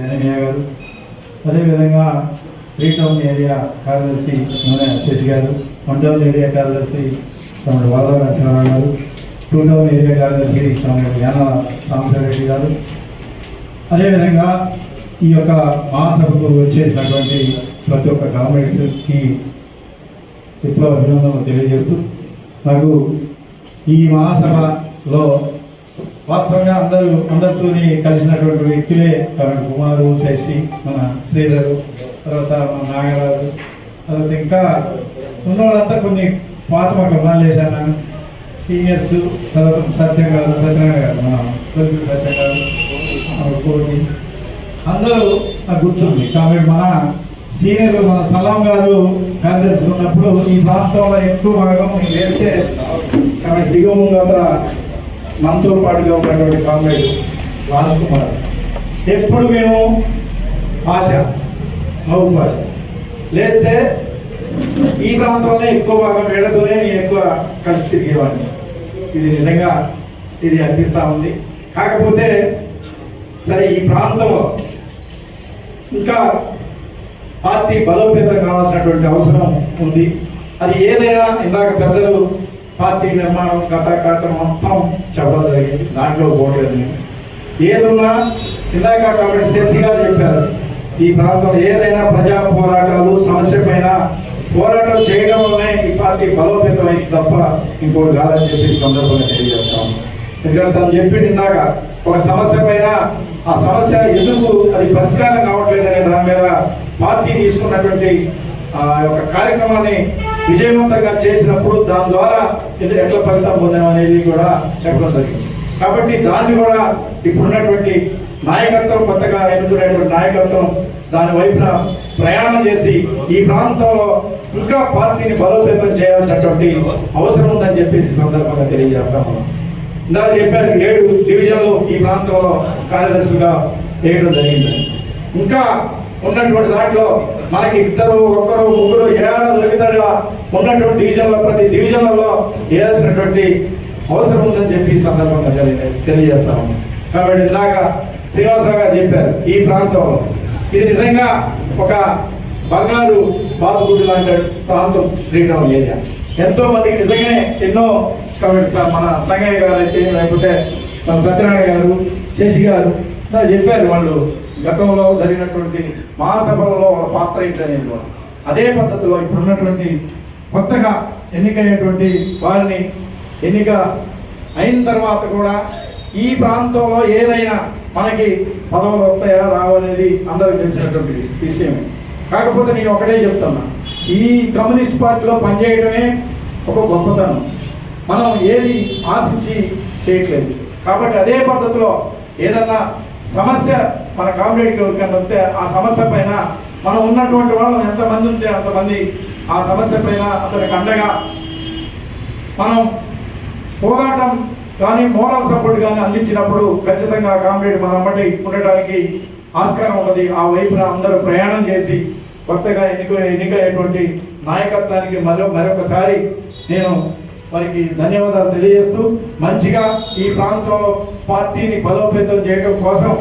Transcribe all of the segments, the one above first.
జననీయ గారు. అదేవిధంగా Freetown area కార్యదర్శి మన శశి గారు వన్ టౌన్ ఏరియా కార్యదర్శి తమడు వరద నరసింహారావు గారు టూ టౌన్ ఏరియా కార్యదర్శి తమడు యాన సాంబశివరెడ్డి గారు. అదేవిధంగా ఈ యొక్క మహాసభకు వచ్చేసినటువంటి ప్రతి ఒక్క కామ్రేడ్స్కి విప్లవ అభినందనలు తెలియజేస్తూ నాకు ఈ మహాసభలో వాస్తవంగా అందరూ అందరితోని కలిసినటువంటి వ్యక్తులే కాబట్టి కుమారు శశి మన శ్రీధరు తర్వాత మన నాగరాజు తర్వాత ఇంకా ఉన్న వాళ్ళంతా కొన్ని పాత మాకు చేశాను సీనియర్స్ తర్వాత సత్యం గారు సత్యనారాయణ గారు మన సత్యం గారు కోటి. అందరూ నాకు గుర్తుంది. కాబట్టి మన సీనియర్ మన సలాం గారు కార్యదర్శి ఉన్నప్పుడు ఈ ప్రాంతంలో ఎక్కువ భాగం వేస్తే కాబట్టి దిగువ గత మనతో పాటుగా ఉన్నటువంటి కామ్రేడ్ రాజ్ కుమార్. ఎప్పుడు మేము ఆశ మహబూబ్ భాష లేస్తే ఈ ప్రాంతంలోనే ఎక్కువ భాగం వేళతోనే నేను ఎక్కువ కలిసి తిరిగేవాడిని. ఇది నిజంగా ఇది అనిపిస్తూ ఉంది. కాకపోతే సరే ఈ ప్రాంతంలో ఇంకా పార్టీ బలోపేతం కావాల్సినటువంటి అవసరం ఉంది. అది ఏదైనా ఇందాక పెద్దలు పార్టీ నిర్మాణం కథ మొత్తం చెప్పడం జరిగింది దాంట్లో పోలేదు ఏదున్నా ఇందాక కాబట్టి శశి గారు చెప్పారు ఈ ప్రాంతం ఏదైనా ప్రజా పోరాటాలు సమస్యపైన పోరాటం చేయడం వల్లనే ఈ పార్టీ బలోపేతమైంది తప్ప ఇంకోటి కాదని చెప్పి సందర్భంగా తెలియజేస్తాము ఎందుకంటే తను చెప్పింది ఇందాక ఒక సమస్య పైన ఆ సమస్య ఎందుకు అది పరిష్కారం కావట్లేదనే దాని మీద పార్టీ తీసుకున్నటువంటి ఆ యొక్క కార్యక్రమాన్ని విజయవంతంగా చేసినప్పుడు దాని ద్వారా ఎట్లా ఫలితం పొందాం అనేది కూడా చెప్పడం జరిగింది. కాబట్టి దాన్ని కూడా ఇప్పుడున్నటువంటి నాయకత్వం కొత్తగా ఎన్నుకునేటువంటి నాయకత్వం దాని వైపున ప్రయాణం చేసి ఈ ప్రాంతంలో ఇంకా పార్టీని బలోపేతం చేయాల్సినటువంటి అవసరం ఉందని చెప్పేసి సందర్భంగా తెలియజేస్తాము ఇందాక చెప్పారు ఏడు డివిజన్లు ఈ ప్రాంతంలో కార్యదర్శులుగా వేయడం జరిగింది. ఇంకా ఉన్నటువంటి దాంట్లో మనకి ఇద్దరు ఒక్కరు ముగ్గురు ఏడాది దొరికితేడా ఉన్నటువంటి డివిజన్లో ప్రతి డివిజన్లలో వేయాల్సినటువంటి అవసరం ఉందని చెప్పి ఈ సందర్భంగా తెలియజేస్తాము కాబట్టి ఇందాక శ్రీనివాసరావు గారు చెప్పారు ఈ ప్రాంతంలో ఇది నిజంగా ఒక బంగారు బాతుగుడ్డు లాంటి ప్రాంతం శ్రీకాకుళం ఏరియా. ఎంతో మందికి నిజంగానే ఎన్నో కాబట్టి మన సంగయ్య గారు అయితే లేకపోతే మన సత్యనారాయణ గారు శశి గారు చెప్పారు వాళ్ళు. గతంలో జరిగినటువంటి మహాసభలలో వాళ్ళ పాత్ర ఏంటనేది కూడా. అదే పద్ధతిలో ఇప్పుడున్నటువంటి కొత్తగా ఎన్నికైనటువంటి వారిని ఎన్నిక అయిన తర్వాత కూడా ఈ ప్రాంతంలో ఏదైనా మనకి పదవులు వస్తాయా రావనేది అందరికి తెలిసినటువంటి విషయం. కాకపోతే నేను ఒకటే చెప్తున్నా. ఈ కమ్యూనిస్ట్ పార్టీలో పనిచేయడమే ఒక గొప్పతనం. మనం ఏది ఆశించి చేయట్లేదు. కాబట్టి అదే పద్ధతిలో ఏదన్నా సమస్య మన కామ్రేడ్కి ఎవరికైనా వస్తే ఆ సమస్య పైన మనం ఉన్నటువంటి వాళ్ళు ఎంతమంది ఉంటే అంతమంది ఆ సమస్య పైన అతనికి అండగా మనం పోరాటం కానీ మోరల్ సపోర్ట్ కానీ అందించినప్పుడు ఖచ్చితంగా కామ్రేడ్ మన అమ్మటి ఉండటానికి ఆస్కారం ఉన్నది. ఆ వైపున అందరూ ప్రయాణం చేసి కొత్తగా ఎన్నిక ఎన్నికైనటువంటి నాయకత్వానికి మరో మరొకసారి నేను వారికి ధన్యవాదాలు తెలియజేస్తూ మంచిగా ఈ ప్రాంతంలో పార్టీని బలోపేతం చేయడం కోసం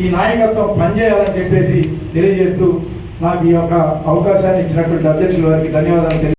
ఈ నాయకత్వం పనిచేయాలని చెప్పేసి తెలియజేస్తూ నాకు ఈ యొక్క అవకాశాన్ని ఇచ్చినటువంటి అధ్యక్షుల వారికి ధన్యవాదాలు తెలియ